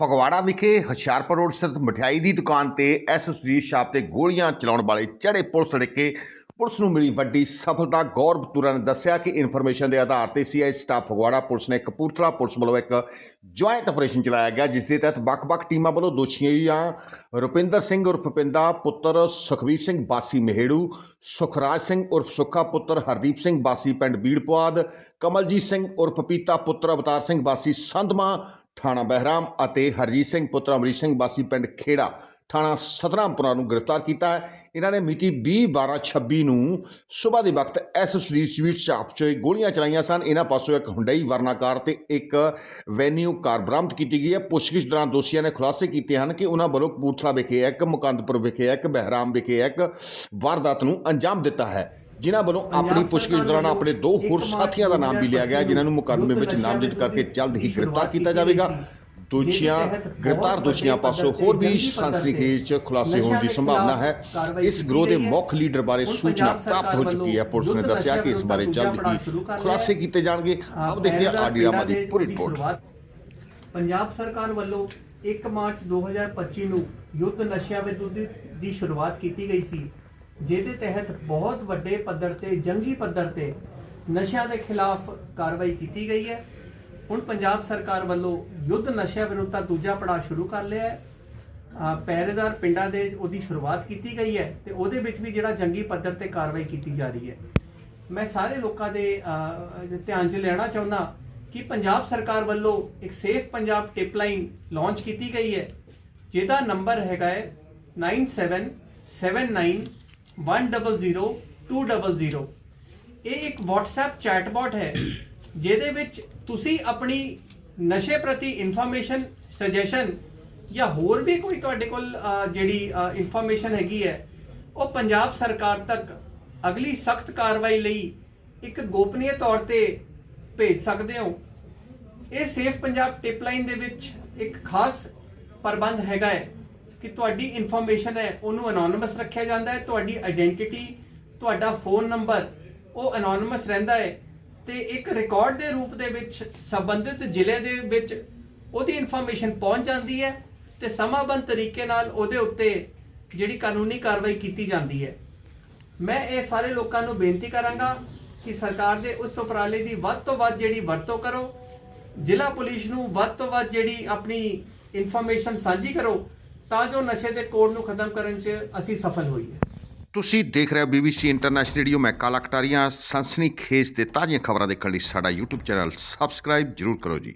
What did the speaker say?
ਫਗਵਾੜਾ ਵਿਖੇ ਹੁਸ਼ਿਆਰਪੁਰ ਰੋਡ ਸਥਿਤ ਮਠਿਆਈ ਦੀ ਦੁਕਾਨ ਤੇ ਐਸਐਸਜੀ ਸ਼ਾਪ ਤੇ ਗੋਲੀਆਂ ਚਲਾਉਣ ਵਾਲੇ ਚੜੇ ਪੁਲਿਸ ਅੜਿੱਕੇ ਪੁਲਿਸ ਨੂੰ ਮਿਲੀ ਵੱਡੀ ਸਫਲਤਾ। ਗੌਰਵ ਤੁਰਾ ਨੇ ਦੱਸਿਆ ਕਿ ਇਨਫੋਰਮੇਸ਼ਨ ਦੇ ਆਧਾਰ ਤੇ ਸੀਆਈ ਸਟਾਫ ਫਗਵਾੜਾ ਪੁਲਿਸ ਨੇ ਕਪੂਰਥਲਾ ਪੁਲਿਸ ਵੱਲੋਂ ਇੱਕ ਜੁਆਇੰਟ ਆਪਰੇਸ਼ਨ ਚਲਾਇਆ ਗਿਆ, ਜਿਸ ਦੇ ਤਹਿਤ ਵੱਖ-ਵੱਖ ਟੀਮਾਂ ਵੱਲੋਂ ਦੋਸ਼ੀਆਂ ਰੁਪਿੰਦਰ ਸਿੰਘ ਉਰਫ ਪਿੰਦਾ, ਪੁੱਤਰ ਸੁਖਵੀਰ ਸਿੰਘ ਬਾਸੀ ਮਹੇੜੂ, ਸੁਖਰਾਜ ਸਿੰਘ ਉਰਫ ਸੁੱਖਾ ਪੁੱਤਰ ਹਰਦੀਪ ਸਿੰਘ ਬਾਸੀ ਪਿੰਡ ਬੀੜਪੁਆਦ, ਕਮਲਜੀਤ ਸਿੰਘ ਉਰਫ ਪੀਤਾ ਪੁੱਤਰ ਅਵਤਾਰ ਸਿੰਘ ਬਾਸੀ ਸੰਧਮਾ ਥਾਣਾ ਬਹਿਰਾਮ ਅਤੇ ਹਰਜੀਤ ਸਿੰਘ, ਪੁੱਤਰ ਅਮਰੀਕ ਸਿੰਘ ਬਾਸੀ ਪਿੰਡ ਖੇੜਾ ਥਾਣਾ ਸਤਨਾਮਪੁਰਾ ਨੂੰ ਗ੍ਰਿਫਤਾਰ ਕੀਤਾ ਹੈ। ਇਹਨਾਂ ਨੇ ਮਿਤੀ 20 12 26 ਨੂੰ ਸਵੇਰ ਦੇ ਵਕਤ ਐਸਐਸਡੀ ਸਵੀਟ ਸ਼ਾਪ 'ਚ ਗੋਲੀਆਂ ਚਲਾਈਆਂ ਸਨ। ਇਹਨਾਂ ਪਾਸੋਂ ਇੱਕ ਹੁੰਡਈ ਵਰਨਾ ਕਾਰ ਤੇ ਇੱਕ ਵੈਨਿਊ ਕਾਰ ਬਰਾਮਦ ਕੀਤੀ ਗਈ ਹੈ। ਪੁੱਛਗਿੱਛ ਦੌਰਾਨ ਦੋਸ਼ੀਆਂ ਨੇ ਖੁਲਾਸੇ ਕੀਤੇ ਹਨ ਕਿ ਉਹਨਾਂ ਵੱਲੋਂ ਕਪੂਰਥਲਾ ਵਿਖੇ ਇੱਕ, ਮੁਕੰਦਪੁਰ ਵਿਖੇ ਇੱਕ, ਬਹਿਰਾਮ ਵਿਖੇ ਇੱਕ ਵਾਰਦਾਤ ਨੂੰ ਅੰਜਾਮ ਦਿੱਤਾ ਹੈ। ਜਿਨ੍ਹਾਂ ਵੱਲੋਂ ਆਪਣੀ ਪੁੱਛਗਿੱਛ ਦੌਰਾਨ ਆਪਣੇ ਦੋ ਹੋਰ ਸਾਥੀਆਂ ਦਾ ਨਾਮ ਵੀ ਲਿਆ ਗਿਆ ਜਿਨ੍ਹਾਂ ਨੂੰ ਮੁਕੱਦਮੇ ਵਿੱਚ ਨਾਮਜ਼ਦ ਕਰਕੇ ਜਲਦ ਹੀ ਗ੍ਰਿਫਤਾਰ ਕੀਤਾ ਜਾਵੇਗਾ। ਦੋਸ਼ੀਆਂ ਗ੍ਰਿਫਤਾਰ ਦੋਸ਼ੀਆਂ ਪਾਸੋਂ ਹੋਰ ਵੀ ਸੰਸਨੀਖੇਜ ਚ ਖੁਲਾਸੇ ਹੋਣ ਦੀ ਸੰਭਾਵਨਾ ਹੈ। ਇਸ ਗਰੋਹ ਦੇ ਮੁੱਖ ਲੀਡਰ ਬਾਰੇ ਸੂਚਨਾ ਪ੍ਰਾਪਤ ਹੋ ਚੁੱਕੀ ਹੈ। ਪੁਲਿਸ ਨੇ ਦੱਸਿਆ ਕਿ ਇਸ ਬਾਰੇ ਜਲਦ ਹੀ ਖੁਲਾਸੇ ਕੀਤੇ ਜਾਣਗੇ। ਆਪ ਦੇਖਦੇ ਹਾਂ ਆਰਡੀ ਰਾਮਾ ਦੀ ਪੂਰੀ ਰਿਪੋਰਟ। ਪੰਜਾਬ ਸਰਕਾਰ ਵੱਲੋਂ 1 ਮਾਰਚ 2025 ਨੂੰ ਯੁੱਧ ਨਸ਼ਿਆਂ ਵਿਰੁੱਧ ਦੀ ਸ਼ੁਰੂਆਤ ਕੀਤੀ ਗਈ ਸੀ। ਜਿਹਦੇ ਤਹਿਤ ਬਹੁਤ ਵੱਡੇ ਪੱਧਰ ਤੇ, ਜੰਗੀ ਪੱਧਰ ਤੇ ਨਸ਼ਿਆਂ ਦੇ ਖਿਲਾਫ ਕਾਰਵਾਈ ਕੀਤੀ ਗਈ ਹੈ। ਹੁਣ ਪੰਜਾਬ ਸਰਕਾਰ ਵੱਲੋਂ ਯੁੱਧ ਨਸ਼ਿਆਂ ਵਿਰੁੱਧ ਦਾ ਦੂਜਾ ਪੜਾਅ ਸ਼ੁਰੂ ਕਰ ਲਿਆ ਹੈ। ਪਹਿਰੇਦਾਰ ਪਿੰਡਾਂ ਦੇ ਉਹਦੀ ਸ਼ੁਰੂਆਤ ਕੀਤੀ ਗਈ ਹੈ ਤੇ ਉਹਦੇ ਵਿੱਚ ਵੀ ਜਿਹੜਾ ਜੰਗੀ ਪੱਧਰ ਤੇ ਕਾਰਵਾਈ ਕੀਤੀ ਜਾ ਰਹੀ ਹੈ। ਮੈਂ ਸਾਰੇ ਲੋਕਾਂ ਦੇ ਧਿਆਨ 'ਚ ਲੈਣਾ ਚਾਹੁੰਦਾ ਕਿ ਪੰਜਾਬ ਸਰਕਾਰ ਵੱਲੋਂ ਇੱਕ safe Punjab tip line launch ਕੀਤੀ ਗਈ ਹੈ। ਜਿਹਦਾ ਨੰਬਰ ਹੈਗਾ ਹੈ 9779100200 ਇਹ ਇੱਕ WhatsApp ਚੈਟਬੋਟ ਹੈ, ਜਿਹਦੇ ਵਿੱਚ ਤੁਸੀਂ ਆਪਣੀ ਨਸ਼ੇ ਪ੍ਰਤੀ ਇਨਫੋਰਮੇਸ਼ਨ ਸੁਜੈਸ਼ਨ ਜਾਂ ਹੋਰ ਵੀ ਕੋਈ ਤੁਹਾਡੇ ਕੋਲ ਜਿਹੜੀ ਇਨਫੋਰਮੇਸ਼ਨ ਹੈਗੀ ਹੈ, ਉਹ ਪੰਜਾਬ ਸਰਕਾਰ ਤੱਕ ਅਗਲੀ ਸਖਤ ਕਾਰਵਾਈ ਲਈ ਇੱਕ ਗੋਪਨੀय ਤੌਰ ਤੇ ਭੇਜ ਸਕਦੇ ਹੋ। ਇਹ ਸੇਫ ਪੰਜਾਬ ਟਿਪ ਲਾਈਨ ਦੇ ਵਿੱਚ ਇੱਕ ਖਾਸ ਪ੍ਰਬੰਧ ਹੈਗਾ ਹੈ। ਕਿ ਤੁਹਾਡੀ ਇਨਫੋਰਮੇਸ਼ਨ ਹੈ, ਉਹਨੂੰ ਅਨੋਨਿਮਸ ਰੱਖਿਆ ਜਾਂਦਾ ਹੈ, ਤੁਹਾਡੀ ਆਇਡੈਂਟੀਟੀ ਤੁਹਾਡਾ ਫੋਨ ਨੰਬਰ ਉਹ ਅਨੋਨਿਮਸ ਰਹਿੰਦਾ ਹੈ। ਤੇ ਇੱਕ ਰਿਕਾਰਡ ਦੇ ਰੂਪ ਦੇ ਵਿੱਚ, ਸੰਬੰਧਿਤ ਜ਼ਿਲ੍ਹੇ ਦੇ ਵਿੱਚ ਉਹਦੀ ਇਨਫੋਰਮੇਸ਼ਨ ਪਹੁੰਚ ਜਾਂਦੀ ਹੈ ਤੇ ਸਮਾਬੰਧ ਤਰੀਕੇ ਨਾਲ ਉਹਦੇ ਉੱਤੇ ਜਿਹੜੀ ਕਾਨੂੰਨੀ ਕਾਰਵਾਈ ਕੀਤੀ ਜਾਂਦੀ ਹੈ। ਮੈਂ ਇਹ ਸਾਰੇ ਲੋਕਾਂ ਨੂੰ ਬੇਨਤੀ ਕਰਾਂਗਾ ਕਿ ਸਰਕਾਰ ਦੇ ਉਸ ਉਪਰਾਲੇ ਦੀ ਵੱਧ ਤੋਂ ਵੱਧ ਜਿਹੜੀ ਵਰਤੋਂ ਕਰੋ, ਜ਼ਿਲ੍ਹਾ ਪੁਲਿਸ ਨੂੰ ਵੱਧ ਤੋਂ ਵੱਧ ਜਿਹੜੀ ਆਪਣੀ ਇਨਫੋਰਮੇਸ਼ਨ ਸਾਂਝੀ ਕਰੋ ਤਾਂ ਜੋ ਨਸ਼ੇ ਦੇ ਕੋੜ ਨੂੰ ਖਤਮ ਕਰਨ 'ਚ ਅਸੀਂ ਸਫਲ ਹੋਈਏ। ਤੁਸੀਂ ਦੇਖ ਰਹੇ ਹੋ BBC ਇੰਟਰਨੈਸ਼ਨਲ ਰੇਡੀਓ ਮੈਂ ਕਾਲਾ ਕਟਾਰੀਆਂ। ਸਨਸਨੀ ਖੇਸ ਤੇ ਤਾਜ਼ੀਆਂ ਖਬਰਾਂ ਦੇਖਣ ਲਈ ਸਾਡਾ YouTube ਚੈਨਲ ਸਬਸਕ੍ਰਾਈਬ ਜਰੂਰ ਕਰੋ ਜੀ।